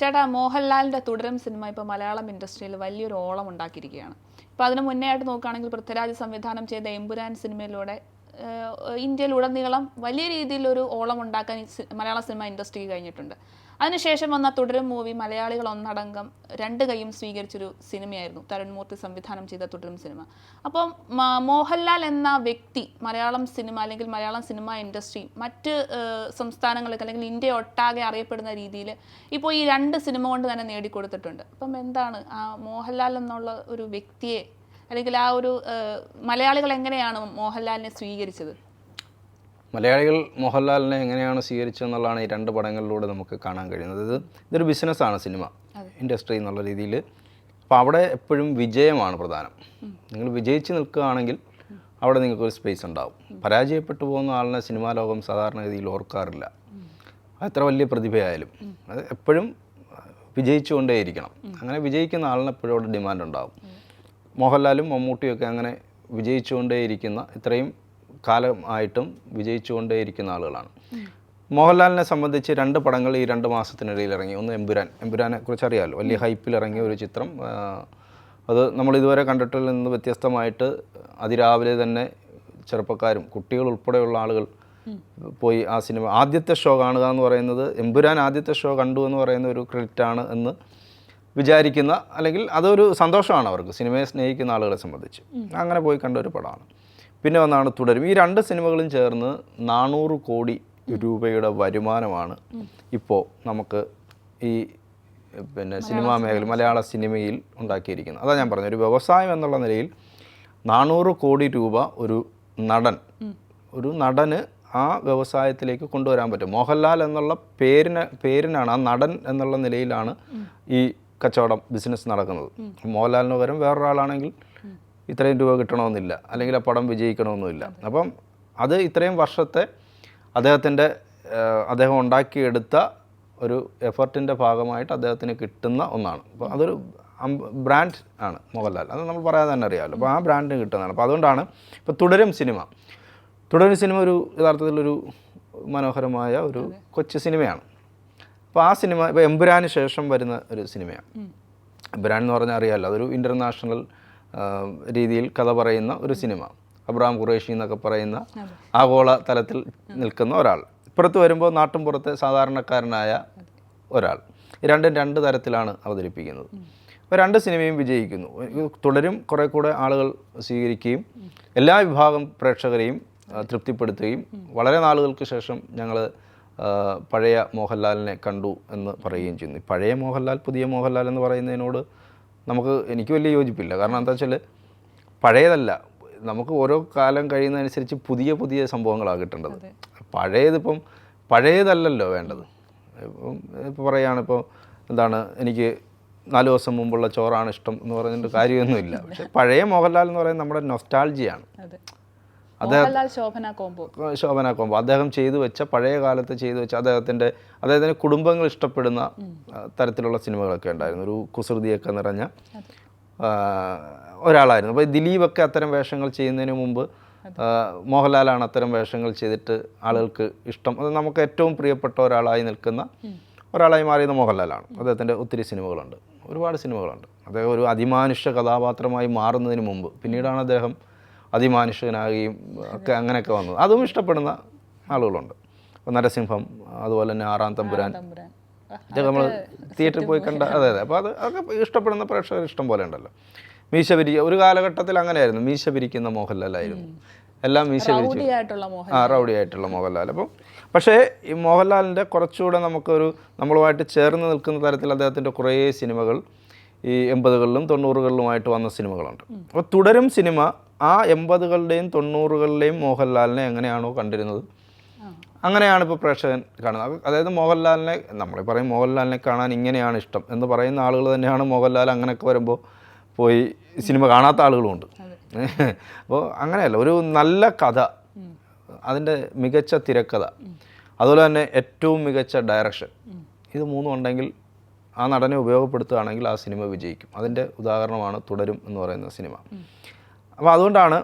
ചേട്ടാ മോഹൻലാലിന്റെ തുടരും സിനിമ ഇപ്പോൾ മലയാളം ഇൻഡസ്ട്രിയിൽ വലിയൊരു ഓളം ഉണ്ടാക്കിയിരിക്കുകയാണ്. ഇപ്പോൾ അതിന് മുന്നേ ആയിട്ട് നോക്കുകയാണെങ്കിൽ പൃഥ്വിരാജ് സംവിധാനം ചെയ്ത എമ്പുരാൻ സിനിമയിലൂടെ ഇന്ത്യയിലുടനീളം വലിയ രീതിയിലൊരു ഓളം ഉണ്ടാക്കാൻ മലയാള സിനിമ ഇൻഡസ്ട്രിക്ക് കഴിഞ്ഞിട്ടുണ്ട്. അതിനുശേഷം വന്ന തുടരും മൂവി മലയാളികൾ ഒന്നടങ്കം രണ്ട് കൈയും സ്വീകരിച്ചൊരു സിനിമയായിരുന്നു. തരുൺമൂർത്തി സംവിധാനം ചെയ്ത തുടരും സിനിമ. അപ്പോൾ മോഹൻലാൽ എന്ന വ്യക്തി മലയാളം സിനിമ അല്ലെങ്കിൽ മലയാളം സിനിമ ഇൻഡസ്ട്രി മറ്റ് സംസ്ഥാനങ്ങൾക്ക് അല്ലെങ്കിൽ ഇന്ത്യ ഒട്ടാകെ അറിയപ്പെടുന്ന രീതിയിൽ ഇപ്പോൾ ഈ രണ്ട് സിനിമ കൊണ്ട് തന്നെ നേടിക്കൊടുത്തിട്ടുണ്ട്. അപ്പം എന്താണ് ആ മോഹൻലാൽ എന്നുള്ള ഒരു വ്യക്തിയെ അല്ലെങ്കിൽ ആ ഒരു മലയാളികൾ എങ്ങനെയാണ് മോഹൻലാലിനെ സ്വീകരിച്ചത്? മലയാളികൾ മോഹൻലാലിനെ എങ്ങനെയാണ് സ്വീകരിച്ചതെന്നുള്ളതാണ് ഈ രണ്ട് പടങ്ങളിലൂടെ നമുക്ക് കാണാൻ കഴിയുന്നത്. ഇത് ഇതൊരു ബിസിനസ്സാണ് സിനിമ ഇൻഡസ്ട്രി എന്നുള്ള രീതിയിൽ. അപ്പോൾ അവിടെ എപ്പോഴും വിജയമാണ് പ്രധാനം. നിങ്ങൾ വിജയിച്ച് നിൽക്കുകയാണെങ്കിൽ അവിടെ നിങ്ങൾക്കൊരു സ്പേസ് ഉണ്ടാവും. പരാജയപ്പെട്ടു പോകുന്ന ആളിനെ സിനിമാ ലോകം സാധാരണഗതിയിൽ ഓർക്കാറില്ല. എത്ര വലിയ പ്രതിഭയായാലും അത് എപ്പോഴും വിജയിച്ചുകൊണ്ടേയിരിക്കണം. അങ്ങനെ വിജയിക്കുന്ന ആളിന് എപ്പോഴും അവിടെ ഡിമാൻഡ് ഉണ്ടാവും. മോഹൻലാലും മമ്മൂട്ടിയൊക്കെ അങ്ങനെ വിജയിച്ചുകൊണ്ടേയിരിക്കുന്ന ഇത്രയും കാലം ആയിട്ടും വിജയിച്ചുകൊണ്ടേയിരിക്കുന്ന ആളുകളാണ്. മോഹൻലാലിനെ സംബന്ധിച്ച് രണ്ട് പടങ്ങൾ ഈ രണ്ട് മാസത്തിനിടയിൽ ഇറങ്ങി. ഒന്ന് എമ്പുരാൻ. എമ്പുരാനെ കുറിച്ച് അറിയാമല്ലോ വലിയ ഹൈപ്പിൽ ഇറങ്ങിയ ഒരു ചിത്രം. അത് നമ്മൾ ഇതുവരെ കണ്ടിട്ടിൽ നിന്ന് വ്യത്യസ്തമായിട്ട് അതിരാവിലെ തന്നെ ചെറുപ്പക്കാരും കുട്ടികൾ ഉൾപ്പെടെയുള്ള ആളുകൾ പോയി ആ സിനിമ. ആദ്യത്തെ ഷോ കാണുക എന്ന് പറയുന്നത് എമ്പുരാൻ ആദ്യത്തെ ഷോ കണ്ടു എന്ന് പറയുന്ന ഒരു ക്രെഡിറ്റാണ് എന്ന് വിചാരിക്കുന്ന അല്ലെങ്കിൽ അതൊരു സന്തോഷമാണ് അവർക്ക്. സിനിമയെ സ്നേഹിക്കുന്ന ആളുകളെ സംബന്ധിച്ച്. അങ്ങനെ പോയി കണ്ട ഒരു പടമാണ്. പിന്നെ ഒന്നാണ് തുടരും. ഈ രണ്ട് സിനിമകളും ചേർന്ന് നാനൂറ് കോടി രൂപയുടെ വരുമാനമാണ് ഇപ്പോൾ നമുക്ക് ഈ പിന്നെ സിനിമാ മേഖല മലയാള സിനിമയിൽ ഉണ്ടാക്കിയിരിക്കുന്നത്. അതാ ഞാൻ പറഞ്ഞത് ഒരു വ്യവസായം എന്നുള്ള നിലയിൽ നാനൂറ് കോടി രൂപ ഒരു നടൻ ഒരു നടന് ആ വ്യവസായത്തിലേക്ക് കൊണ്ടുവരാൻ പറ്റും. മോഹൻലാൽ എന്നുള്ള പേരിന് പേരിനാണ് ആ നടൻ എന്നുള്ള നിലയിലാണ് ഈ കച്ചവടം ബിസിനസ് നടക്കുന്നത്. മോഹൻലാലിന് പകരം വേറൊരാളാണെങ്കിൽ ഇത്രയും രൂപ കിട്ടണമെന്നില്ല. അല്ലെങ്കിൽ ആ പടം വിജയിക്കണമെന്നില്ല അപ്പം അത് ഇത്രയും വർഷത്തെ അദ്ദേഹത്തിന്റെ അദ്ദേഹം ഉണ്ടാക്കിയെടുത്ത ഒരു എഫർട്ടിന്റെ ഭാഗമായിട്ട് അദ്ദേഹത്തിന് കിട്ടുന്ന ഒന്നാണ്. അപ്പോൾ അതൊരു ബ്രാൻഡ് ആണ് മോഹൻലാൽ. അത് നമ്മൾ പറയാതെ തന്നെ അറിയാമല്ലോ. അപ്പോൾ ആ ബ്രാൻഡിന് കിട്ടുന്നതാണ്. അപ്പോൾ അതുകൊണ്ടാണ് ഇപ്പോൾ തുടരും സിനിമ. തുടരും സിനിമ ഒരു യഥാർത്ഥത്തിലൊരു മനോഹരമായ ഒരു കൊച്ചു സിനിമയാണ്. അപ്പോൾ ആ സിനിമ ഇപ്പോൾ എമ്പുരാന് ശേഷം വരുന്ന ഒരു സിനിമയാണ്. എമ്പുരാൻ എന്ന് പറഞ്ഞാൽ അറിയാമല്ലോ. അതൊരു ഇന്റർനാഷണൽ രീതിയിൽ കഥ പറയുന്ന ഒരു സിനിമ. അബ്രാം ഖുറേഷി എന്നൊക്കെ പറയുന്ന ആഗോള തലത്തിൽ നിൽക്കുന്ന ഒരാൾ. ഇപ്പുറത്ത് വരുമ്പോൾ നാട്ടും പുറത്തെ സാധാരണക്കാരനായ ഒരാൾ. രണ്ടും രണ്ട് തരത്തിലാണ് അവതരിപ്പിക്കുന്നത്. അപ്പോൾ രണ്ട് സിനിമയും വിജയിക്കുന്നു. തുടരും കുറേ കൂടെ ആളുകൾ സ്വീകരിക്കുകയും എല്ലാ വിഭാഗം പ്രേക്ഷകരെയും തൃപ്തിപ്പെടുത്തുകയും വളരെ നാളുകൾക്ക് ശേഷം ഞങ്ങൾ പഴയ മോഹൻലാലിനെ കണ്ടു എന്ന് പറയുകയും ചെയ്യുന്നു. പഴയ മോഹൻലാൽ പുതിയ മോഹൻലാൽ എന്ന് പറയുന്നതിനോട് നമുക്ക് എനിക്ക് വലിയ യോജിപ്പില്ല. കാരണം എന്താ വെച്ചാൽ പഴയതല്ല. നമുക്ക് ഓരോ കാലം കഴിയുന്നതനുസരിച്ച് പുതിയ പുതിയ സംഭവങ്ങളാണ് കിട്ടേണ്ടത്. പഴയതിപ്പം പഴയതല്ലല്ലോ വേണ്ടത്. ഇപ്പം ഇപ്പോൾ പറയുകയാണ് ഇപ്പോൾ എന്താണ് എനിക്ക് നാല് ദിവസം മുമ്പുള്ള ചോറാണ് ഇഷ്ടം എന്ന് പറഞ്ഞിട്ട് കാര്യമൊന്നുമില്ല. പക്ഷേ പഴയ മോഹൻലാൽ എന്ന് പറയുന്നത് നമ്മുടെ നൊസ്റ്റാൾജിയാണ് ശോഭന കോംബോ. ശോഭന കോമ്പോ അദ്ദേഹം ചെയ്തു വെച്ച പഴയ കാലത്ത് ചെയ്തു വെച്ച അദ്ദേഹത്തിന്റെ അദ്ദേഹത്തിന്റെ കുടുംബങ്ങൾ ഇഷ്ടപ്പെടുന്ന തരത്തിലുള്ള സിനിമകളൊക്കെ ഉണ്ടായിരുന്നു. ഒരു കുസൃതിയൊക്കെ നിറഞ്ഞ ഒരാളായിരുന്നു. അപ്പോൾ ദിലീപൊക്കെ അത്തരം വേഷങ്ങൾ ചെയ്യുന്നതിന് മുമ്പ് മോഹൻലാലാണ് അത്തരം വേഷങ്ങൾ ചെയ്തിട്ട് ആളുകൾക്ക് ഇഷ്ടം. അത് നമുക്ക് ഏറ്റവും പ്രിയപ്പെട്ട ഒരാളായി നിൽക്കുന്ന ഒരാളായി മാറിയത് മോഹൻലാലാണ്. അദ്ദേഹത്തിന്റെ ഒത്തിരി സിനിമകളുണ്ട്. ഒരുപാട് സിനിമകളുണ്ട്. അദ്ദേഹം ഒരു അതിമാനുഷ്യ കഥാപാത്രമായി മാറുന്നതിന് മുമ്പ് പിന്നീടാണ് അദ്ദേഹം അതിമാനുഷ്യനാകുകയും ഒക്കെ അങ്ങനെയൊക്കെ വന്നത്. അതും ഇഷ്ടപ്പെടുന്ന ആളുകളുണ്ട്. അപ്പോൾ നരസിംഹം അതുപോലെ തന്നെ ആറാം തമ്പുരാൻ. നമ്മൾ തിയേറ്ററിൽ പോയി കണ്ട അതെ അതെ. അപ്പോൾ അത് അതൊക്കെ ഇഷ്ടപ്പെടുന്ന പ്രേക്ഷകർ ഇഷ്ടം പോലെ ഉണ്ടല്ലോ. മീശ പിരി ഒരു കാലഘട്ടത്തിൽ അങ്ങനെയായിരുന്നു. മീശ പിരിക്കുന്ന മോഹൻലാലായിരുന്നു. എല്ലാം മീശ പിരിച്ചു. ആ റൗഡി ആയിട്ടുള്ള മോഹൻലാൽ. അപ്പം പക്ഷേ ഈ മോഹൻലാലിന്റെ കുറച്ചുകൂടെ നമുക്കൊരു നമ്മളുമായിട്ട് ചേർന്ന് നിൽക്കുന്ന തരത്തിൽ അദ്ദേഹത്തിന്റെ കുറേ സിനിമകൾ ഈ എൺപതുകളിലും തൊണ്ണൂറുകളിലുമായിട്ട് വന്ന സിനിമകളുണ്ട്. അപ്പോൾ തുടരും സിനിമ ആ എൺപതുകളുടെയും തൊണ്ണൂറുകളുടെയും മോഹൻലാലിനെ എങ്ങനെയാണോ കണ്ടിരുന്നത്? അങ്ങനെയാണ് ഇപ്പോൾ പ്രേക്ഷകൻ കാണുന്നത്. അത് അതായത് മോഹൻലാലിനെ നമ്മൾ പറയും മോഹൻലാലിനെ കാണാൻ ഇങ്ങനെയാണ് ഇഷ്ടം എന്ന് പറയുന്ന ആളുകൾ തന്നെയാണ് മോഹൻലാൽ അങ്ങനെയൊക്കെ വരുമ്പോൾ പോയി സിനിമ കാണാത്ത ആളുകളുമുണ്ട് അപ്പോൾ അങ്ങനെയല്ല ഒരു നല്ല കഥ അതിന്റെ മികച്ച തിരക്കഥ അതുപോലെ തന്നെ ഏറ്റവും മികച്ച ഡയറക്ഷൻ ഇത് മൂന്നും ഉണ്ടെങ്കിൽ ആ നടനെ ഉപയോഗപ്പെടുത്തുകയാണെങ്കിൽ ആ സിനിമ വിജയിക്കും. അതിന്റെ ഉദാഹരണമാണ് തുടരും എന്ന് പറയുന്ന സിനിമ. അപ്പോൾ അതുകൊണ്ടാണ്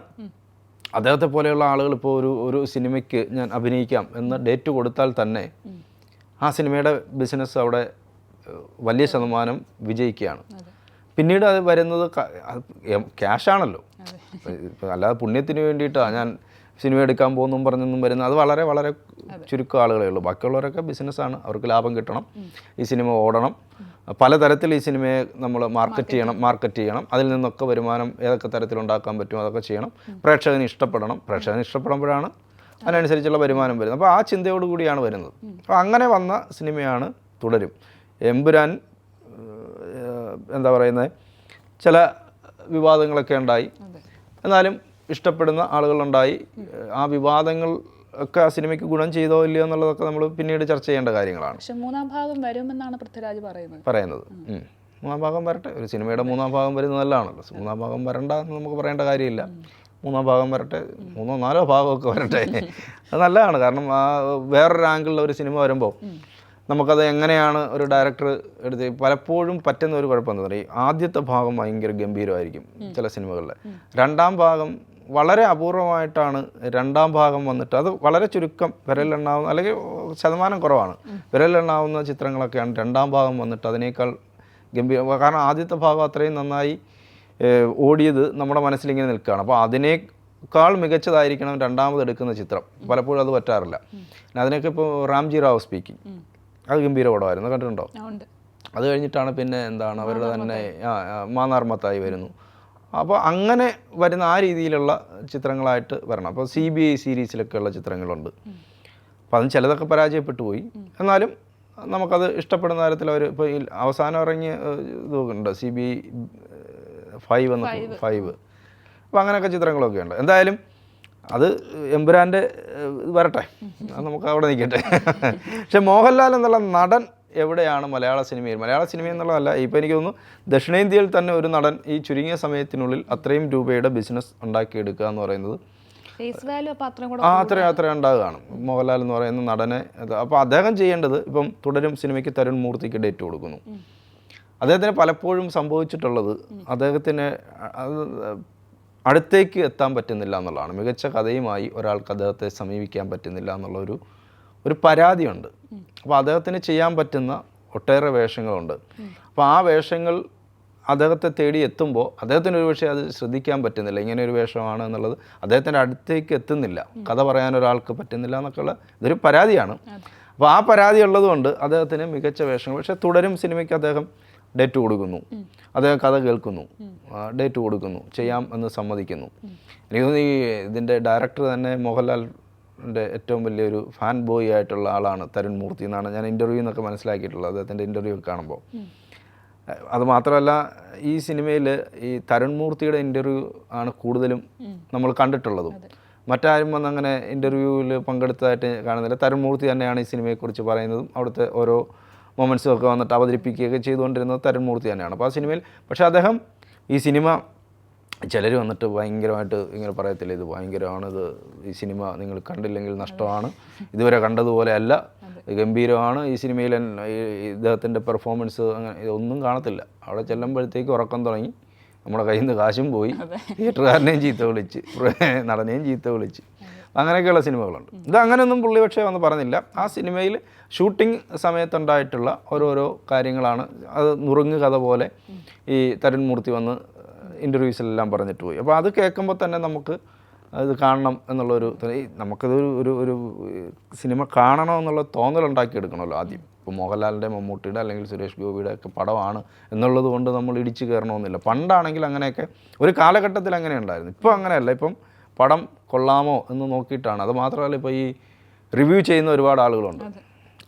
അദ്ദേഹത്തെ പോലെയുള്ള ആളുകൾ ഇപ്പോൾ ഒരു ഒരു സിനിമയ്ക്ക് ഞാൻ അഭിനയിക്കാം എന്ന് ഡേറ്റ് കൊടുത്താൽ തന്നെ ആ സിനിമയുടെ ബിസിനസ് അവിടെ വലിയ ശതമാനം വിജയിക്കുകയാണ്. പിന്നീട് അത് വരുന്നത് ക്യാഷാണല്ലോ അല്ലാതെ പുണ്യത്തിന് വേണ്ടിയിട്ടാണ് ഞാൻ സിനിമ എടുക്കാൻ പോകുന്നു പറഞ്ഞൊന്നും വരുന്നത് അത് വളരെ വളരെ ചുരുക്കം ആളുകളേ ഉള്ളൂ. ബാക്കിയുള്ളവരൊക്കെ ബിസിനസ്സാണ് അവർക്ക് ലാഭം കിട്ടണം. ഈ സിനിമ ഓടണം. പലതരത്തിൽ ഈ സിനിമയെ നമ്മൾ മാർക്കറ്റ് ചെയ്യണം. മാർക്കറ്റ് ചെയ്യണം. അതിൽ നിന്നൊക്കെ വരുമാനം ഏതൊക്കെ തരത്തിൽ ഉണ്ടാക്കാൻ പറ്റുമോ അതൊക്കെ ചെയ്യണം. പ്രേക്ഷകന് ഇഷ്ടപ്പെടണം. പ്രേക്ഷകന് ഇഷ്ടപ്പെടുമ്പോഴാണ് അതിനനുസരിച്ചുള്ള വരുമാനം വരുന്നത്. അപ്പോൾ ആ ചിന്തയോട് കൂടിയാണ് വരുന്നത്. അപ്പോൾ അങ്ങനെ വന്ന സിനിമയാണ് തുടരും. എമ്പുരാൻ എന്താ പറയുന്നത് ചില വിവാദങ്ങളൊക്കെ ഉണ്ടായി. എന്നാലും ഇഷ്ടപ്പെടുന്ന ആളുകളുണ്ടായി. ആ വിവാദങ്ങൾ ഒക്കെ ആ സിനിമയ്ക്ക് ഗുണം ചെയ്തോ ഇല്ലയോ എന്നുള്ളതൊക്കെ നമ്മൾ പിന്നീട് ചർച്ച ചെയ്യേണ്ട കാര്യങ്ങളാണ്. പക്ഷെ മൂന്നാം ഭാഗം വരുമെന്നാണ് പൃഥ്വിരാജ് പറയുന്നത്. പറയുന്നത്. മൂന്നാം ഭാഗം വരട്ടെ. ഒരു സിനിമയുടെ മൂന്നാം ഭാഗം വരുന്നത് നല്ലതാണല്ലോ. മൂന്നാം ഭാഗം വരണ്ട എന്ന് നമുക്ക് പറയേണ്ട കാര്യമില്ല. മൂന്നാം ഭാഗം വരട്ടെ. മൂന്നോ നാലോ ഭാഗമൊക്കെ വരട്ടെ. അത് നല്ലതാണ്. കാരണം ആ വേറൊരു ആംഗിളിൽ ഒരു സിനിമ വരുമ്പോൾ നമുക്കത് എങ്ങനെയാണ് ഒരു ഡയറക്ടർ എടുത്ത് പലപ്പോഴും പറ്റുന്ന ഒരു കുഴപ്പമെന്ന് പറയും ആദ്യത്തെ ഭാഗം ഭയങ്കര ഗംഭീരമായിരിക്കും ചില സിനിമകളിൽ രണ്ടാം ഭാഗം വളരെ അപൂർവമായിട്ടാണ് രണ്ടാം ഭാഗം വന്നിട്ട് അത് വളരെ ചുരുക്കം വിരലെണ്ണാവുന്ന അല്ലെങ്കിൽ ശതമാനം കുറവാണ്. വിരലെണ്ണാവുന്ന ചിത്രങ്ങളൊക്കെയാണ് രണ്ടാം ഭാഗം വന്നിട്ട് അതിനേക്കാൾ ഗംഭീര കാരണം ആദ്യത്തെ ഭാഗം അത്രയും നന്നായി ഓടിയത് നമ്മുടെ മനസ്സിലിങ്ങനെ നിൽക്കുകയാണ്. അപ്പോൾ അതിനേക്കാൾ മികച്ചതായിരിക്കണം രണ്ടാമത് എടുക്കുന്ന ചിത്രം. പലപ്പോഴും അത് പറ്റാറില്ല. പിന്നെ അതിനൊക്കെ ഇപ്പോൾ റാംജി റാവു സ്പീക്കിംഗ് അത് ഗംഭീര പടമായിരുന്നു. കണ്ടിട്ടുണ്ടോ? അത് കഴിഞ്ഞിട്ടാണ് പിന്നെ എന്താണ് അവരുടെ തന്നെ മാന്നാർമത്തായി വരുന്നു. അപ്പോൾ അങ്ങനെ വരുന്ന ആ രീതിയിലുള്ള ചിത്രങ്ങളായിട്ട് വരണം. അപ്പോൾ സി ബി ഐ സീരീസിലൊക്കെയുള്ള ചിത്രങ്ങളുണ്ട്. അപ്പോൾ അതും ചിലതൊക്കെ പരാജയപ്പെട്ടു പോയി. എന്നാലും നമുക്കത് ഇഷ്ടപ്പെടുന്ന തരത്തിൽ അവർ ഇപ്പോൾ ഈ അവസാനം ഇറങ്ങിയ ഇതുണ്ട് സി ബി ഐ ഫൈവ് എന്ന ഫൈവ് അപ്പോൾ അങ്ങനെയൊക്കെ ചിത്രങ്ങളൊക്കെ ഉണ്ട്. എന്തായാലും അത് എമ്പുരാന്റെ വരട്ടെ. അത് നമുക്ക് അവിടെ നിൽക്കട്ടെ. പക്ഷെ മോഹൻലാൽ എന്നുള്ള നടൻ എവിടെയാണ് മലയാള സിനിമയിൽ മലയാള സിനിമ എന്നുള്ളതല്ല ഇപ്പോൾ എനിക്ക് തോന്നുന്നു ദക്ഷിണേന്ത്യയിൽ തന്നെ ഒരു നടൻ ഈ ചുരുങ്ങിയ സമയത്തിനുള്ളിൽ അത്രയും രൂപയുടെ ബിസിനസ് ഉണ്ടാക്കിയെടുക്കുക എന്ന് പറയുന്നത് ആ അത്ര അത്രയും ഉണ്ടാകുകയാണ് മോഹൻലാൽ എന്ന് പറയുന്ന നടനെ അപ്പോൾ അദ്ദേഹം ചെയ്യേണ്ടത് ഇപ്പം തുടരും സിനിമയ്ക്ക് തരുൺ മൂർത്തിക്ക് ഡേറ്റ് കൊടുക്കുന്നു. അദ്ദേഹത്തിന് പലപ്പോഴും സംഭവിച്ചിട്ടുള്ളത് അദ്ദേഹത്തിന് അടുത്തേക്ക് എത്താൻ പറ്റുന്നില്ല എന്നുള്ളതാണ്. മികച്ച കഥയുമായി ഒരാൾക്ക് അദ്ദേഹത്തെ സമീപിക്കാൻ പറ്റുന്നില്ല എന്നുള്ള ഒരു ഒരു പരാതിയുണ്ട് അപ്പോൾ അദ്ദേഹത്തിന് ചെയ്യാൻ പറ്റുന്ന ഒട്ടേറെ വേഷങ്ങളുണ്ട്. അപ്പോൾ ആ വേഷങ്ങൾ അദ്ദേഹത്തെ തേടി എത്തുമ്പോൾ അദ്ദേഹത്തിന് ഒരുപക്ഷെ അത് ശ്രദ്ധിക്കാൻ പറ്റുന്നില്ല. ഇങ്ങനെ ഒരു വേഷമാണ് എന്നുള്ളത് അദ്ദേഹത്തിന്റെ അടുത്തേക്ക് എത്തുന്നില്ല. കഥ പറയാൻ ഒരാൾക്ക് പറ്റുന്നില്ല എന്നൊക്കെയുള്ള ഇതൊരു പരാതിയാണ്. അപ്പോൾ ആ പരാതി ഉള്ളതുകൊണ്ട് അദ്ദേഹത്തിന് മികച്ച വേഷങ്ങൾ പക്ഷേ തുടരും സിനിമയ്ക്ക് അദ്ദേഹം ഡേറ്റ് കൊടുക്കുന്നു. അദ്ദേഹം കഥ കേൾക്കുന്നു. ഡേറ്റ് കൊടുക്കുന്നു. ചെയ്യാം എന്ന് സമ്മതിക്കുന്നു. എനിക്ക് തോന്നുന്നു ഈ ഇതിന്റെ ഡയറക്ടർ തന്നെ മോഹൻലാലിന്റെ ഏറ്റവും വലിയൊരു ഫാൻ ബോയ് ആയിട്ടുള്ള ആളാണ് തരുൺ മൂർത്തി എന്നാണ് ഞാൻ ഇന്റർവ്യൂ എന്നൊക്കെ മനസ്സിലാക്കിയിട്ടുള്ളത്. അദ്ദേഹത്തിന്റെ ഇന്റർവ്യൂ കാണുമ്പോൾ. അത് മാത്രമല്ല ഈ സിനിമയിൽ ഈ തരുൺ മൂർത്തിയുടെ ഇന്റർവ്യൂ ആണ് കൂടുതലും നമ്മൾ കണ്ടിട്ടുള്ളതും. മറ്റാരും വന്ന് അങ്ങനെ ഇന്റർവ്യൂവിൽ പങ്കെടുത്തതായിട്ട് കാണുന്നില്ല. തരുൺ മൂർത്തി തന്നെയാണ് ഈ സിനിമയെക്കുറിച്ച് പറയുന്നതും അവിടുത്തെ ഓരോ മൊമെന്റ്സും ഒക്കെ വന്നിട്ട് അവതരിപ്പിക്കുകയൊക്കെ ചെയ്തുകൊണ്ടിരുന്നത് തരുൺ മൂർത്തി തന്നെയാണ്. അപ്പോൾ ആ സിനിമയിൽ പക്ഷേ അദ്ദേഹം ഈ സിനിമ ചിലർ വന്നിട്ട് ഭയങ്കരമായിട്ട് ഇങ്ങനെ പറയത്തില്ല ഇത് ഭയങ്കരമാണ് ഇത് ഈ സിനിമ നിങ്ങൾ കണ്ടില്ലെങ്കിൽ നഷ്ടമാണ് ഇതുവരെ കണ്ടതുപോലെ അല്ല ഗംഭീരമാണ് ഈ സിനിമയിൽ ഇദ്ദേഹത്തിന്റെ പെർഫോമൻസ് അങ്ങനെ ഇതൊന്നും കാണത്തില്ല. അവിടെ ചെല്ലുമ്പോഴത്തേക്ക് ഉറക്കം തുടങ്ങി നമ്മുടെ കയ്യിൽ നിന്ന് കാശും പോയി തിയേറ്ററുകാരനെയും ചീത്ത വിളിച്ച് നടനെയും ചീത്ത വിളിച്ച്. അങ്ങനെയൊക്കെയുള്ള സിനിമകളുണ്ട്. ഇത് അങ്ങനെയൊന്നും പുള്ളി പക്ഷേ വന്ന് പറഞ്ഞില്ല. ആ സിനിമയിൽ ഷൂട്ടിംഗ് സമയത്തുണ്ടായിട്ടുള്ള ഓരോരോ കാര്യങ്ങളാണ്. അത് നുറുങ്ങ് കഥ പോലെ ഈ തരുൺ മൂർത്തി വന്ന് ഇന്റർവ്യൂസിലെല്ലാം പറഞ്ഞിട്ട് പോയി. അപ്പോൾ അത് കേൾക്കുമ്പോൾ തന്നെ നമുക്ക് അത് കാണണം എന്നുള്ളൊരു നമുക്കതൊരു ഒരു ഒരു സിനിമ കാണണം എന്നുള്ള തോന്നലുണ്ടാക്കിയെടുക്കണമല്ലോ ആദ്യം. ഇപ്പോൾ മോഹൻലാലിന്റെ മമ്മൂട്ടിയുടെ അല്ലെങ്കിൽ സുരേഷ് ഗോപിയുടെ ഒക്കെ പടമാണ് എന്നുള്ളത് കൊണ്ട് നമ്മൾ ഇടിച്ചു കയറണമെന്നില്ല. പണ്ടാണെങ്കിൽ അങ്ങനെയൊക്കെ ഒരു കാലഘട്ടത്തിൽ അങ്ങനെ ഉണ്ടായിരുന്നു. ഇപ്പോൾ അങ്ങനെയല്ല. ഇപ്പം പടം കൊള്ളാമോ എന്ന് നോക്കിയിട്ടാണ്. അത് മാത്രമല്ല ഇപ്പോൾ ഈ റിവ്യൂ ചെയ്യുന്ന ഒരുപാട് ആളുകളുണ്ട്.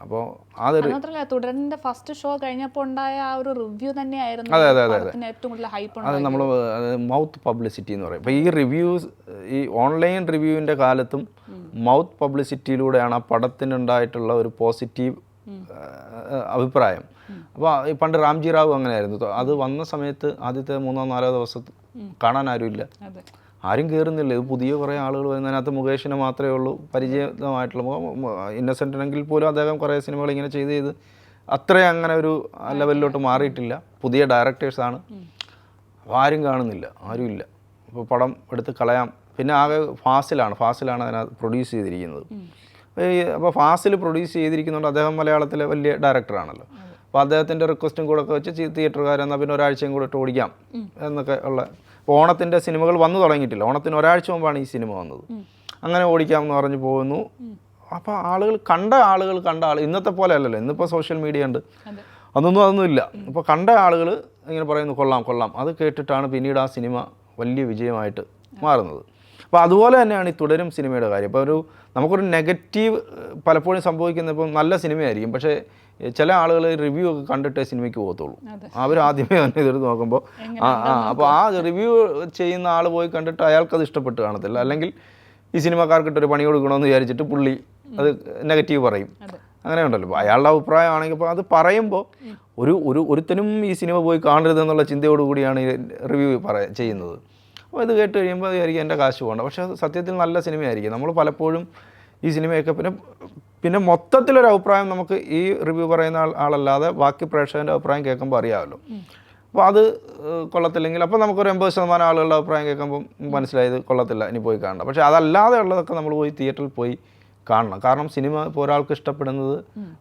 അപ്പോൾ അതൊരു അത് മാത്രമല്ല തുടരന്റെ ഫസ്റ്റ് ഷോ കഴിഞ്ഞപ്പോൾ ഉണ്ടായ ആ ഒരു റിവ്യൂ തന്നെയായിരുന്നു അതെ, അതെ, അതെ, ഏറ്റവും കൂടുതൽ ഹൈപ്പ് അത് നമ്മൾ മൗത്ത് പബ്ലിസിറ്റി എന്ന് പറയും. അപ്പോൾ ഈ റിവ്യൂസ് ഈ ഓൺലൈൻ റിവ്യൂവിന്റെ കാലത്തും മൗത്ത് പബ്ലിസിറ്റിയിലൂടെയാണ് ആ പടത്തിനുണ്ടായിട്ടുള്ള ഒരു പോസിറ്റീവ് അഭിപ്രായം. അപ്പോൾ ഈ പണ്ട് റാംജി റാവു അങ്ങനെയായിരുന്നു. അത് വന്ന സമയത്ത് ആദ്യത്തെ മൂന്നോ നാലോ ദിവസം കാണാൻ ആരുമില്ല. ആരും കയറുന്നില്ല ഇത് പുതിയ കുറേ ആളുകൾ വരുന്നതിനകത്ത് മുകേഷിനെ മാത്രമേ ഉള്ളൂ. പരിചിതമായിട്ടുള്ള ഇന്നസെന്റിനെങ്കിൽ പോലും അദ്ദേഹം കുറേ സിനിമകൾ ഇങ്ങനെ ചെയ്ത് ചെയ്ത് അത്രയും അങ്ങനെ ഒരു ലെവലിലോട്ട് മാറിയിട്ടില്ല. പുതിയ ഡയറക്ടേഴ്സാണ് അപ്പോൾ ആരും കാണുന്നില്ല. ആരുമില്ല അപ്പോൾ പടം എടുത്ത് കളയാം. പിന്നെ ആകെ ഫാസിലാണ്. ഫാസിലാണ് അതിനകത്ത് പ്രൊഡ്യൂസ് ചെയ്തിരിക്കുന്നത്. അപ്പോൾ അപ്പോൾ ഫാസിൽ പ്രൊഡ്യൂസ് ചെയ്തിരിക്കുന്നതുകൊണ്ട് അദ്ദേഹം മലയാളത്തിലെ വലിയ ഡയറക്ടറാണല്ലോ അപ്പോൾ അദ്ദേഹത്തിന്റെ റിക്വസ്റ്റും കൂടെ ഒക്കെ വെച്ച് തിയേറ്ററുകാർ എന്നാൽ പിന്നെ ഒരാഴ്ചയും കൂടെ ഇട്ട് ഓടിക്കാം എന്നൊക്കെ ഉള്ള ഓണത്തിന്റെ സിനിമകൾ വന്നു തുടങ്ങിയിട്ടില്ല. ഓണത്തിന് ഒരാഴ്ച മുമ്പാണ് ഈ സിനിമ വന്നത്. അങ്ങനെ ഓടിക്കാം എന്ന് പറഞ്ഞു പോകുന്നു. അപ്പോൾ ആളുകൾ കണ്ട ആളുകൾ കണ്ട ആൾ ഇന്നത്തെ പോലെ അല്ലല്ലോ. ഇന്നിപ്പോൾ സോഷ്യൽ മീഡിയ ഉണ്ട്. അതൊന്നും അതൊന്നും ഇല്ല ഇപ്പോൾ കണ്ട ആളുകൾ ഇങ്ങനെ പറയുന്നു കൊള്ളാം കൊള്ളാം. അത് കേട്ടിട്ടാണ് പിന്നീട് ആ സിനിമ വലിയ വിജയമായിട്ട് മാറുന്നത്. അപ്പോൾ അതുപോലെ തന്നെയാണ് ഈ തുടരും സിനിമയുടെ കാര്യം. ഇപ്പോൾ ഒരു നമുക്കൊരു നെഗറ്റീവ് പലപ്പോഴും സംഭവിക്കുന്ന ഇപ്പം നല്ല സിനിമയായിരിക്കും. പക്ഷേ ചില ആളുകൾ റിവ്യൂ ഒക്കെ കണ്ടിട്ടേ സിനിമയ്ക്ക് പോകത്തുള്ളൂ. അവർ ആദ്യമേ തന്നെ ഇതെടുത്ത് നോക്കുമ്പോൾ അപ്പോൾ ആ റിവ്യൂ ചെയ്യുന്ന ആൾ പോയി കണ്ടിട്ട് അയാൾക്കത് ഇഷ്ടപ്പെട്ട് കാണത്തില്ല. അല്ലെങ്കിൽ ഈ സിനിമക്കാർക്കിട്ടൊരു പണി കൊടുക്കണമെന്ന് വിചാരിച്ചിട്ട് പുള്ളി അത് നെഗറ്റീവ് പറയും. അങ്ങനെ ഉണ്ടല്ലോ അയാളുടെ അഭിപ്രായമാണെങ്കിൽ ഇപ്പോൾ അത് പറയുമ്പോൾ ഒരു ഒരു ഒരുത്തനും ഈ സിനിമ പോയി കാണരുത് എന്നുള്ള ചിന്തയോടുകൂടിയാണ് ഈ റിവ്യൂ പറ ചെയ്യുന്നത്. അപ്പോൾ ഇത് കേട്ട് കഴിയുമ്പോൾ വിചാരിക്കും എന്റെ കാശ് പോകണ്ട. പക്ഷേ സത്യത്തിൽ നല്ല സിനിമയായിരിക്കും നമ്മൾ പലപ്പോഴും ഈ സിനിമയൊക്കെ പിന്നെ പിന്നെ മൊത്തത്തിലൊരു അഭിപ്രായം നമുക്ക് ഈ റിവ്യൂ പറയുന്ന ആൾ ആളല്ലാതെ ബാക്കി പ്രേക്ഷകന്റെ അഭിപ്രായം കേൾക്കുമ്പോൾ അറിയാമല്ലോ. അപ്പോൾ അത് കൊള്ളത്തില്ലെങ്കിൽ അപ്പോൾ നമുക്കൊരു എൺപത് ശതമാനം ആളുകളുടെ അഭിപ്രായം കേൾക്കുമ്പോൾ മനസ്സിലായത് കൊള്ളത്തില്ല ഇനി പോയി കാണണം. പക്ഷേ അതല്ലാതെ ഉള്ളതൊക്കെ നമ്മൾ പോയി തിയേറ്ററിൽ പോയി കാണണം. കാരണം സിനിമ ഇപ്പോൾ ഒരാൾക്ക് ഇഷ്ടപ്പെടുന്നത്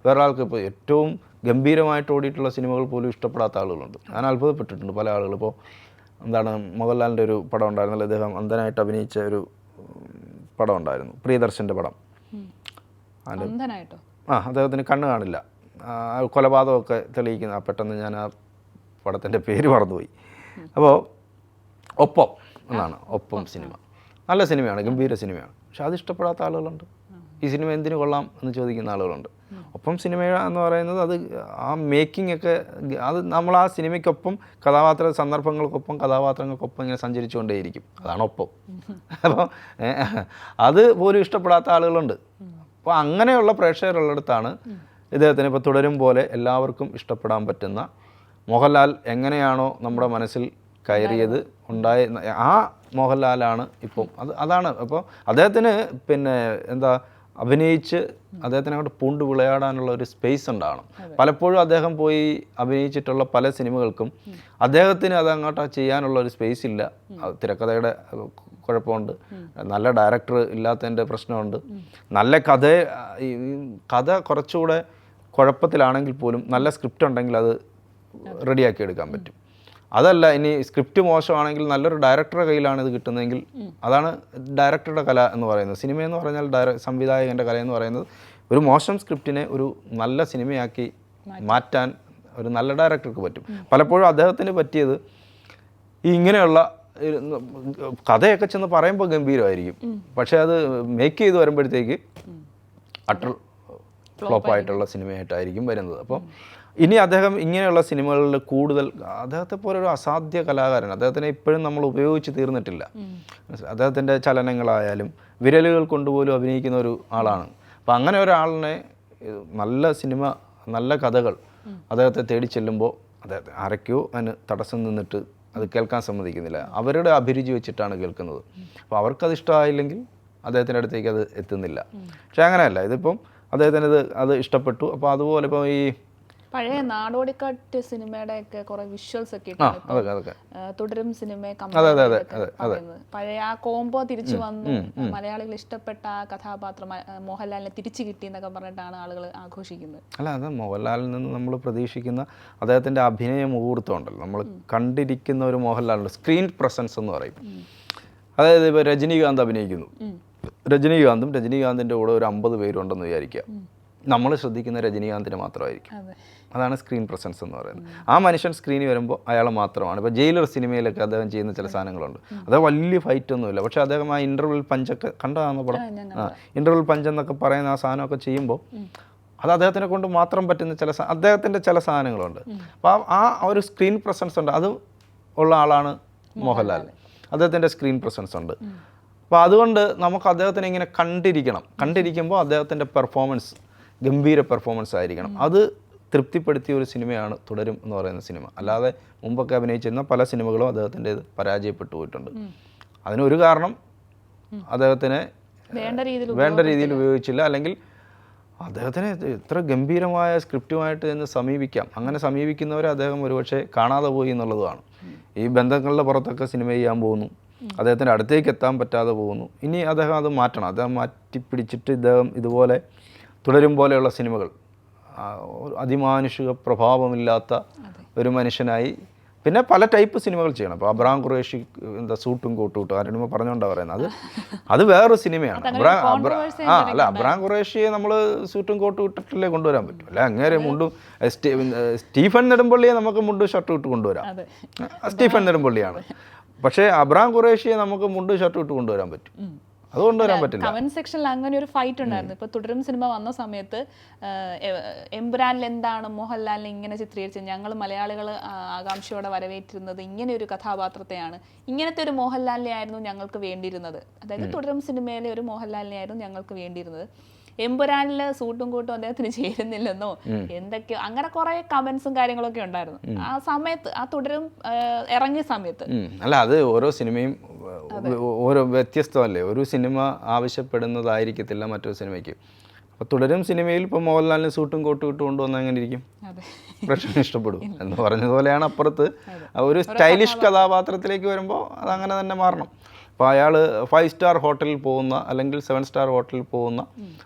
വേറൊരാൾക്ക് ഇപ്പോൾ ഏറ്റവും ഗംഭീരമായിട്ട് ഓടിയിട്ടുള്ള സിനിമകൾ പോലും ഇഷ്ടപ്പെടാത്ത ആളുകളുണ്ട്. ഞാൻ അത്ഭുതപ്പെട്ടിട്ടുണ്ട് പല ആളുകൾ. ഇപ്പോൾ എന്താണ് മോഹൻലാലിന്റെ ഒരു പടം ഉണ്ടായിരുന്നല്ലോ. അദ്ദേഹം അന്ധനായിട്ട് അഭിനയിച്ച ഒരു പടം ഉണ്ടായിരുന്നു. പ്രിയദർശന്റെ പടം. അന്ധനായിട്ടോ? ആ അദ്ദേഹത്തിന് കണ്ണ് കാണില്ല. കൊലപാതകമൊക്കെ തെളിയിക്കുന്ന പെട്ടെന്ന് ഞാൻ ആ പടത്തിന്റെ പേര് മറന്നുപോയി. അപ്പോൾ ഒപ്പം എന്നാണ് ഒപ്പം സിനിമ. നല്ല സിനിമയാണ് ഗംഭീര സിനിമയാണ്. പക്ഷെ അത് ഇഷ്ടപ്പെടാത്ത ആളുകളുണ്ട്. ഈ സിനിമ എന്തിനു കൊള്ളാം എന്ന് ചോദിക്കുന്ന ആളുകളുണ്ട്. ഒപ്പം സിനിമ എന്ന് പറയുന്നത് അത് ആ മേക്കിംഗ് ഒക്കെ അത് നമ്മൾ ആ സിനിമയ്ക്കൊപ്പം കഥാപാത്ര സന്ദർഭങ്ങൾക്കൊപ്പം കഥാപാത്രങ്ങൾക്കൊപ്പം ഇങ്ങനെ സഞ്ചരിച്ചുകൊണ്ടേയിരിക്കും. അതാണ് ഒപ്പം. അപ്പോൾ അത് പോലും ഇഷ്ടപ്പെടാത്ത ആളുകളുണ്ട്. അപ്പോൾ അങ്ങനെയുള്ള പ്രേക്ഷകരുള്ളിടത്താണ് ഇദ്ദേഹത്തിന് ഇപ്പോൾ തുടരും പോലെ എല്ലാവർക്കും ഇഷ്ടപ്പെടാൻ പറ്റുന്ന മോഹൻലാൽ എങ്ങനെയാണോ നമ്മുടെ മനസ്സിൽ കയറിയത് ഉണ്ടായ ആ മോഹൻലാലാണ് ഇപ്പം. അത് അതാണ്. അപ്പോൾ അദ്ദേഹത്തിന് പിന്നെ എന്താ അഭിനയിച്ച് അദ്ദേഹത്തിന് അങ്ങോട്ട് പൂണ്ട് വിളയാടാനുള്ള ഒരു സ്പേസ് ഉണ്ടാവണം. പലപ്പോഴും അദ്ദേഹം പോയി അഭിനയിച്ചിട്ടുള്ള പല സിനിമകൾക്കും അദ്ദേഹത്തിന് അത് അങ്ങോട്ട് ചെയ്യാനുള്ള ഒരു സ്പേസ് ഇല്ല. തിരക്കഥയുടെ കുഴപ്പമുണ്ട്. നല്ല ഡയറക്ടർ ഇല്ലാത്തതിന്റെ പ്രശ്നമുണ്ട്. നല്ല കഥ ഈ കഥ കുറച്ചുകൂടെ കുഴപ്പത്തിലാണെങ്കിൽ പോലും നല്ല സ്ക്രിപ്റ്റ് ഉണ്ടെങ്കിൽ അത് റെഡിയാക്കി എടുക്കാൻ പറ്റും. അതല്ല ഇനി സ്ക്രിപ്റ്റ് മോശമാണെങ്കിൽ നല്ലൊരു ഡയറക്ടറുടെ കയ്യിലാണ് ഇത് കിട്ടുന്നതെങ്കിൽ അതാണ് ഡയറക്ടറുടെ കല എന്ന് പറയുന്നത്. സിനിമ എന്ന് പറഞ്ഞാൽ ഡയറ സംവിധായകന്റെ കല എന്ന് പറയുന്നത് ഒരു മോശം സ്ക്രിപ്റ്റിനെ ഒരു നല്ല സിനിമയാക്കി മാറ്റാൻ. ഒരു നല്ല ഡയറക്ടർക്ക് പറ്റും. പലപ്പോഴും അദ്ദേഹത്തിന് പറ്റിയത് ഈ ഇങ്ങനെയുള്ള കഥയൊക്കെ ചെന്ന് പറയുമ്പോൾ ഗംഭീരമായിരിക്കും. പക്ഷേ അത് മേക്ക് ചെയ്ത് വരുമ്പോഴത്തേക്ക് അട്ടർ ഫ്ലോപ്പായിട്ടുള്ള സിനിമയായിട്ടായിരിക്കും വരുന്നത്. അപ്പോൾ ഇനി അദ്ദേഹം ഇങ്ങനെയുള്ള സിനിമകളിൽ കൂടുതൽ അദ്ദേഹത്തെ പോലെ ഒരു അസാധ്യ കലാകാരൻ അദ്ദേഹത്തിനെ ഇപ്പോഴും നമ്മൾ ഉപയോഗിച്ച് തീർന്നിട്ടില്ല? അദ്ദേഹത്തിന്റെ ചലനങ്ങളായാലും വിരലുകൾ കൊണ്ടുപോലും അഭിനയിക്കുന്ന ഒരു ആളാണ്. അപ്പം അങ്ങനെ ഒരാളിനെ നല്ല സിനിമ നല്ല കഥകൾ അദ്ദേഹത്തെ തേടി ചെല്ലുമ്പോൾ അദ്ദേഹത്തെ ആരൊക്കെയോ അതിന് തടസ്സം നിന്നിട്ട് അത് കേൾക്കാൻ സമ്മതിക്കുന്നില്ല. അവരുടെ അഭിരുചി വെച്ചിട്ടാണ് കേൾക്കുന്നത്. അപ്പോൾ അവർക്കത് ഇഷ്ടമായില്ലെങ്കിൽ അദ്ദേഹത്തിന്റെ അടുത്തേക്ക് അത് എത്തുന്നില്ല. പക്ഷേ അങ്ങനെയല്ല ഇതിപ്പം അദ്ദേഹത്തിന് ഇത് അത് ഇഷ്ടപ്പെട്ടു. അപ്പോൾ അതുപോലെ ഇപ്പോൾ ഈ പഴയ നാടോടിക്കാട്ട് സിനിമയുടെ ഒക്കെ കുറെ വിഷ്വൽസ് ഒക്കെ ഇപ്പൊ, തുടരും സിനിമയെ അതെ, പഴയ ആ കോംബോ തിരിച്ചു വന്നു. മലയാളികൾ ഇഷ്ടപ്പെട്ട ആ കഥാപാത്രം മോഹൻലാലിനെ തിരിച്ചു കിട്ടി എന്നൊക്കെ പറഞ്ഞിട്ടാണ് ആളുകൾ ആഘോഷിക്കുന്നത്. അല്ല അത് മോഹൻലാലിൽ നിന്ന് നമ്മൾ പ്രതീക്ഷിക്കുന്ന അദ്ദേഹത്തിന്റെ അഭിനയ മുഹൂർത്തം ഉണ്ടല്ലോ നമ്മൾ കണ്ടിരിക്കുന്ന ഒരു മോഹൻലാലുണ്ട് സ്ക്രീൻ പ്രസൻസ് എന്ന് പറയും. അതായത് ഇപ്പോൾ രജനീകാന്ത് അഭിനയിക്കുന്നു. രജനീകാന്തും രജനീകാന്തിന്റെ കൂടെ ഒരു അമ്പത് പേരുണ്ടെന്ന് വിചാരിക്കുക. നമ്മൾ ശ്രദ്ധിക്കുന്ന രജനീകാന്തിന് മാത്രമായിരിക്കും. അതാണ് സ്ക്രീൻ പ്രസൻസ് എന്ന് പറയുന്നത്. ആ മനുഷ്യൻ സ്ക്രീനിൽ വരുമ്പോൾ അയാൾ മാത്രമാണ്. ഇപ്പോൾ ജയിലർ സിനിമയിലൊക്കെ അദ്ദേഹം ചെയ്യുന്ന ചില സാധനങ്ങളുണ്ട്. അത് വലിയ ഫൈറ്റ് ഒന്നുമില്ല. പക്ഷേ അദ്ദേഹം ആ ഇന്റർവെൽ പഞ്ചൊക്കെ കണ്ടതാണെന്ന് പടം? ആ, ഇന്റർവെൽ പഞ്ച് എന്നൊക്കെ പറയുന്ന ആ സാധനമൊക്കെ ചെയ്യുമ്പോൾ അത് അദ്ദേഹത്തിനെ കൊണ്ട് മാത്രം പറ്റുന്ന ചില അദ്ദേഹത്തിന്റെ ചില സാധനങ്ങളുണ്ട്. അപ്പോൾ ആ ആ ഒരു സ്ക്രീൻ പ്രസൻസ് ഉണ്ട്. അത് ഉള്ള ആളാണ് മോഹൻലാൽ. അദ്ദേഹത്തിന്റെ സ്ക്രീൻ പ്രസൻസ് ഉണ്ട്. അപ്പോൾ അതുകൊണ്ട് നമുക്ക് അദ്ദേഹത്തിനെ ഇങ്ങനെ കണ്ടിരിക്കണം. കണ്ടിരിക്കുമ്പോൾ അദ്ദേഹത്തിന്റെ പെർഫോമൻസ് ഗംഭീര പെർഫോമൻസ് ആയിരിക്കണം. അത് തൃപ്തിപ്പെടുത്തിയ ഒരു സിനിമയാണ് തുടരും എന്ന് പറയുന്ന സിനിമ. അല്ലാതെ മുമ്പൊക്കെ അഭിനയിച്ചിരുന്ന പല സിനിമകളും അദ്ദേഹത്തിന്റെ പരാജയപ്പെട്ടു പോയിട്ടുണ്ട്. അതിനൊരു കാരണം അദ്ദേഹത്തിനെ വേണ്ട രീതിയിൽ ഉപയോഗിച്ചില്ല. അല്ലെങ്കിൽ അദ്ദേഹത്തിന് ഇത്ര ഗംഭീരമായ സ്ക്രിപ്റ്റുമായിട്ട് എന്ന് സമീപിക്കാം. അങ്ങനെ സമീപിക്കുന്നവരെ അദ്ദേഹം ഒരുപക്ഷെ കാണാതെ പോയി എന്നുള്ളതാണ് ഈ ബന്ധങ്ങളുടെ പുറത്തൊക്കെ സിനിമ ചെയ്യാൻ പോകുന്നു. അദ്ദേഹത്തിന്റെ അടുത്തേക്ക് എത്താൻ പറ്റാതെ പോകുന്നു. ഇനി അദ്ദേഹം അത് മാറ്റണം. അദ്ദേഹം മാറ്റിപ്പിടിച്ചിട്ട് ഇദ്ദേഹം ഇതുപോലെ തുടരും പോലെയുള്ള സിനിമകൾ അതിമാനുഷിക പ്രഭാവമില്ലാത്ത ഒരു മനുഷ്യനായി. പിന്നെ പല ടൈപ്പ് സിനിമകൾ ചെയ്യണം. അപ്പോൾ അബ്രാം ഖുറേഷി എന്താ സൂട്ടും കൂട്ടും ഇട്ടു. ആരുടെ പറഞ്ഞുകൊണ്ടാണ് പറയുന്നത്? അത് അത് വേറൊരു സിനിമയാണ്. അബ്രാ അബ്രാ ആ അല്ല അബ്രാം ഖുറേഷിയെ നമ്മൾ സൂട്ടും കോട്ടും ഇട്ടിട്ടല്ലേ കൊണ്ടുവരാൻ പറ്റും. അല്ല അങ്ങേരെ മുണ്ടും സ്റ്റീഫൻ നെടുമ്പള്ളിയെ നമുക്ക് മുണ്ടും ഷർട്ടും ഇട്ട് കൊണ്ടുവരാം. സ്റ്റീഫൻ നെടുമ്പള്ളിയാണ്. പക്ഷേ അബ്രാം ഖുറേഷിയെ നമുക്ക് മുണ്ടും ഷർട്ടും ഇട്ട് കൊണ്ടുവരാൻ പറ്റും. അത് കൊണ്ടുവരാൻ പറ്റില്ല. കമന്റ് സെക്ഷനിൽ അങ്ങനെ ഒരു ഫൈറ്റ് ഉണ്ടായിരുന്നു. ഇപ്പൊ തുടരും സിനിമ വന്ന സമയത്ത് എംബ്രാനിൽ എന്താണ് മോഹൻലാലിനെ ഇങ്ങനെ ചിത്രീകരിച്ചത്? ഞങ്ങൾ മലയാളികൾ ആകാംക്ഷയോടെ വരവേറ്റിരുന്നത് ഇങ്ങനെ ഒരു കഥാപാത്രത്തെയാണ്. ഇങ്ങനത്തെ ഒരു മോഹൻലാലിനെ ആയിരുന്നു ഞങ്ങൾക്ക് വേണ്ടിയിരുന്നത്. അതായത് തുടരും സിനിമയിലെ ഒരു മോഹൻലാലിനെ ആയിരുന്നു ഞങ്ങൾക്ക് വേണ്ടിയിരുന്നത്. എമ്പുരാനിൽ സൂട്ടും കൂട്ടും അദ്ദേഹത്തിന് ചേരുന്നില്ലെന്നോ? എന്തൊക്കെയോ അങ്ങനെ കുറെ കമന്റ്സും കാര്യങ്ങളൊക്കെ ഉണ്ടായിരുന്നു. ആ സമയത്ത് ആ തുടരും ഇറങ്ങിയ സമയത്ത്. അല്ല അത് ഓരോ സിനിമയും ഓരോ വ്യത്യസ്തമല്ലേ? ഒരു സിനിമ ആവശ്യപ്പെടുന്നതായിരിക്കത്തില്ല മറ്റൊരു സിനിമയ്ക്ക്. അപ്പോൾ തുടരും സിനിമയിൽ ഇപ്പോൾ മോഹൻലാലിന് സൂട്ടും കോട്ടും ഇട്ട് കൊണ്ടുവന്നാൽ എങ്ങനെ ഇരിക്കും പ്രേക്ഷകന് ഇഷ്ടപ്പെടും. എന്ന് പറഞ്ഞതുപോലെയാണ് അപ്പുറത്ത് ഒരു സ്റ്റൈലിഷ് കഥാപാത്രത്തിലേക്ക് വരുമ്പോൾ അതങ്ങനെ തന്നെ മാറണം. അപ്പോൾ അയാൾ ഫൈവ് സ്റ്റാർ ഹോട്ടലിൽ പോകുന്ന അല്ലെങ്കിൽ സെവൻ സ്റ്റാർ ഹോട്ടലിൽ പോകുന്ന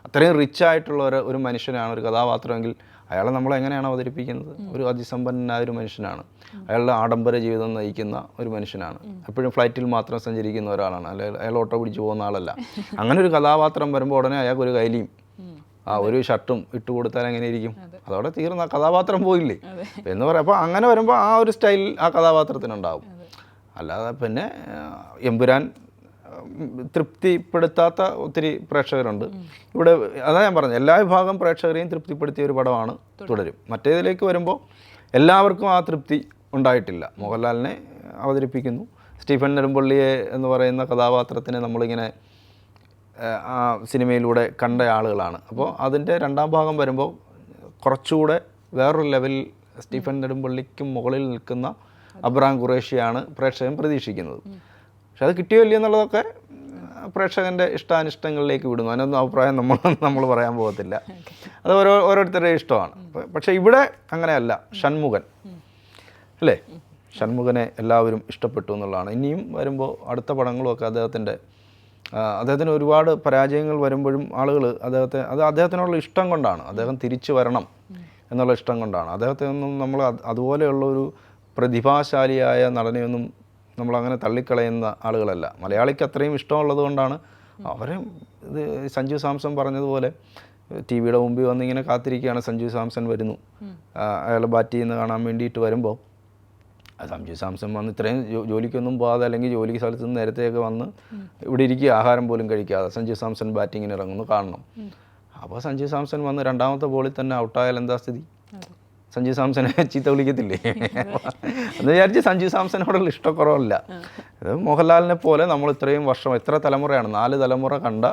അത്രയും റിച്ച് ആയിട്ടുള്ള ഒരു ഒരു മനുഷ്യനാണ് ഒരു കഥാപാത്രമെങ്കിൽ അയാളെ നമ്മൾ എങ്ങനെയാണ് അവതരിപ്പിക്കുന്നത്? ഒരു അതിസമ്പന്നനായ ഒരു മനുഷ്യനാണ്. അയാളുടെ ആഡംബര ജീവിതം നയിക്കുന്ന ഒരു മനുഷ്യനാണ്. എപ്പോഴും ഫ്ലൈറ്റിൽ മാത്രം സഞ്ചരിക്കുന്ന ഒരാളാണ്. അല്ലെങ്കിൽ അയാൾ ഓട്ടോ പിടിച്ച് പോകുന്ന ആളല്ല. അങ്ങനെ ഒരു കഥാപാത്രം വരുമ്പോൾ ഉടനെ അയാൾക്ക് ഒരു കൈലിയും ആ ഒരു ഷർട്ടും ഇട്ട് കൊടുത്താൽ എങ്ങനെ ഇരിക്കും അതോടെ തീർന്ന കഥാപാത്രം പോയില്ലേ? എന്ന് പറയാം. അപ്പോൾ അങ്ങനെ വരുമ്പോൾ ആ ഒരു സ്റ്റൈൽ ആ കഥാപാത്രത്തിനുണ്ടാവും. അല്ലാതെ പിന്നെ എമ്പുരാൻ തൃപ്തിപ്പെടുത്താത്ത ഒത്തിരി പ്രേക്ഷകരുണ്ട്. ഇവിടെ അതാ ഞാൻ പറഞ്ഞത് എല്ലാ വിഭാഗം പ്രേക്ഷകരെയും തൃപ്തിപ്പെടുത്തിയ ഒരു പടമാണ് തുടരും. മറ്റേതിലേക്ക് വരുമ്പോൾ എല്ലാവർക്കും ആ തൃപ്തി ഉണ്ടായിട്ടില്ല. മോഹൻലാലിനെ അവതരിപ്പിക്കുന്നു. സ്റ്റീഫൻ നെടുമ്പള്ളിയെ എന്ന് പറയുന്ന കഥാപാത്രത്തിനെ നമ്മളിങ്ങനെ ആ സിനിമയിലൂടെ കണ്ട ആളുകളാണ്. അപ്പോൾ അതിന്റെ രണ്ടാം ഭാഗം വരുമ്പോൾ കുറച്ചുകൂടെ വേറൊരു ലെവലിൽ സ്റ്റീഫൻ നെടുമ്പള്ളിക്കും മുകളിൽ നിൽക്കുന്ന അബ്രാം ഖുറേഷിയാണ് പ്രേക്ഷകൻ പ്രതീക്ഷിക്കുന്നത്. പക്ഷെ അത് കിട്ടിയോ ഇല്ലയോ എന്നുള്ളതൊക്കെ പ്രേക്ഷകന്റെ ഇഷ്ടാനിഷ്ടങ്ങളിലേക്ക് വിടുന്നു. അതിനൊന്നും അഭിപ്രായം നമ്മൾ നമ്മൾ പറയാൻ പോകത്തില്ല. അത് ഓരോ ഓരോരുത്തരുടെ ഇഷ്ടമാണ്. പക്ഷെ ഇവിടെ അങ്ങനെയല്ല. ഷൺമുഖൻ. അല്ലേ? ഷൺമുഖനെ എല്ലാവരും ഇഷ്ടപ്പെട്ടു എന്നുള്ളതാണ്. ഇനിയും വരുമ്പോൾ അടുത്ത പടങ്ങളുമൊക്കെ അദ്ദേഹത്തിന്റെ അദ്ദേഹത്തിന് ഒരുപാട് പരാജയങ്ങൾ വരുമ്പോഴും ആളുകൾ അദ്ദേഹത്തെ അത് അദ്ദേഹത്തിനുള്ള ഇഷ്ടം കൊണ്ടാണ്. അദ്ദേഹം തിരിച്ചു വരണം എന്നുള്ള ഇഷ്ടം കൊണ്ടാണ്. അദ്ദേഹത്തെ ഒന്നും നമ്മൾ അത് അതുപോലെയുള്ള ഒരു പ്രതിഭാശാലിയായ നടനെയൊന്നും നമ്മളങ്ങനെ തള്ളിക്കളയുന്ന ആളുകളല്ല. മലയാളിക്ക് അത്രയും ഇഷ്ടമുള്ളത് കൊണ്ടാണ് അവരെ ഇത് സഞ്ജു സാംസൺ പറഞ്ഞതുപോലെ ടി വിയുടെ മുമ്പിൽ വന്നിങ്ങനെ കാത്തിരിക്കുകയാണ്. സഞ്ജു സാംസൺ വരുന്നു. അയാൾ ബാറ്റ് ചെയ്യുന്ന കാണാൻ വേണ്ടിയിട്ട് വരുമ്പോൾ സഞ്ജു സാംസൺ വന്ന് ഇത്രയും ജോ- ജോലിക്കൊന്നും പോകാതെ അല്ലെങ്കിൽ ജോലി സ്ഥലത്ത് നിന്ന് നേരത്തെയൊക്കെ വന്ന് ഇവിടെ ഇരിക്കുക ആഹാരം പോലും കഴിക്കാതെ സഞ്ജു സാംസൺ ബാറ്റിങ്ങിന് ഇറങ്ങുന്നു കാണണം അപ്പോൾ സഞ്ജു സാംസൺ വന്ന് രണ്ടാമത്തെ ബോളിൽ തന്നെ ഔട്ടായാൽ എന്താ സ്ഥിതി? സഞ്ജു സാംസനെ ചീത്ത വിളിക്കത്തില്ലേ? എന്ന് വിചാരിച്ച് സഞ്ജു സാംസനോടുള്ള ഇഷ്ടക്കുറവല്ല. അത് മോഹൻലാലിനെ പോലെ നമ്മൾ ഇത്രയും വർഷം എത്ര തലമുറയാണ് നാല് തലമുറ കണ്ട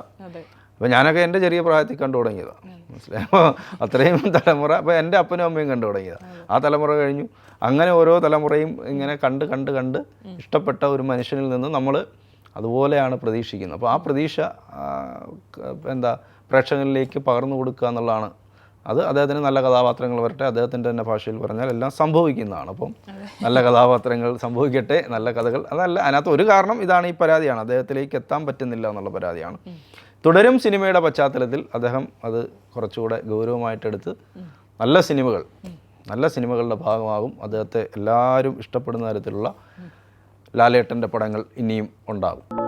അപ്പോൾ ഞാനൊക്കെ എന്റെ ചെറിയ പ്രായത്തിൽ കണ്ടു തുടങ്ങിയതാണ് മനസ്സിലായി? അപ്പോൾ അത്രയും തലമുറ അപ്പോൾ എന്റെ അപ്പനും അമ്മയും കണ്ടു തുടങ്ങിയതാണ് ആ തലമുറ കഴിഞ്ഞു. അങ്ങനെ ഓരോ തലമുറയും ഇങ്ങനെ കണ്ട് കണ്ട് കണ്ട് ഇഷ്ടപ്പെട്ട ഒരു മനുഷ്യനിൽ നിന്ന് നമ്മൾ അതുപോലെയാണ് പ്രതീക്ഷിക്കുന്നത്. അപ്പോൾ ആ പ്രതീക്ഷ എന്താ പ്രേക്ഷകരിലേക്ക് പകർന്നു കൊടുക്കുക എന്നുള്ളതാണ് അത് അദ്ദേഹത്തിന് നല്ല കഥാപാത്രങ്ങൾ വരട്ടെ അദ്ദേഹത്തിന്റെ തന്നെ ഭാഷയിൽ പറഞ്ഞാൽ എല്ലാം സംഭവിക്കുന്നതാണ്. അപ്പം നല്ല കഥാപാത്രങ്ങൾ സംഭവിക്കട്ടെ നല്ല കഥകൾ. അതല്ല അതിനകത്ത് ഒരു കാരണം ഇതാണ് ഈ പരാതിയാണ്. അദ്ദേഹത്തിലേക്ക് എത്താൻ പറ്റുന്നില്ല എന്നുള്ള പരാതിയാണ്. തുടരും സിനിമയുടെ പശ്ചാത്തലത്തിൽ അദ്ദേഹം അത് കുറച്ചുകൂടെ ഗൗരവമായിട്ടെടുത്ത് നല്ല സിനിമകൾ നല്ല സിനിമകളുടെ ഭാഗമാകും. അദ്ദേഹത്തെ എല്ലാവരും ഇഷ്ടപ്പെടുന്ന തരത്തിലുള്ള ലാലേട്ടന്റെ പടങ്ങൾ ഇനിയും ഉണ്ടാകും.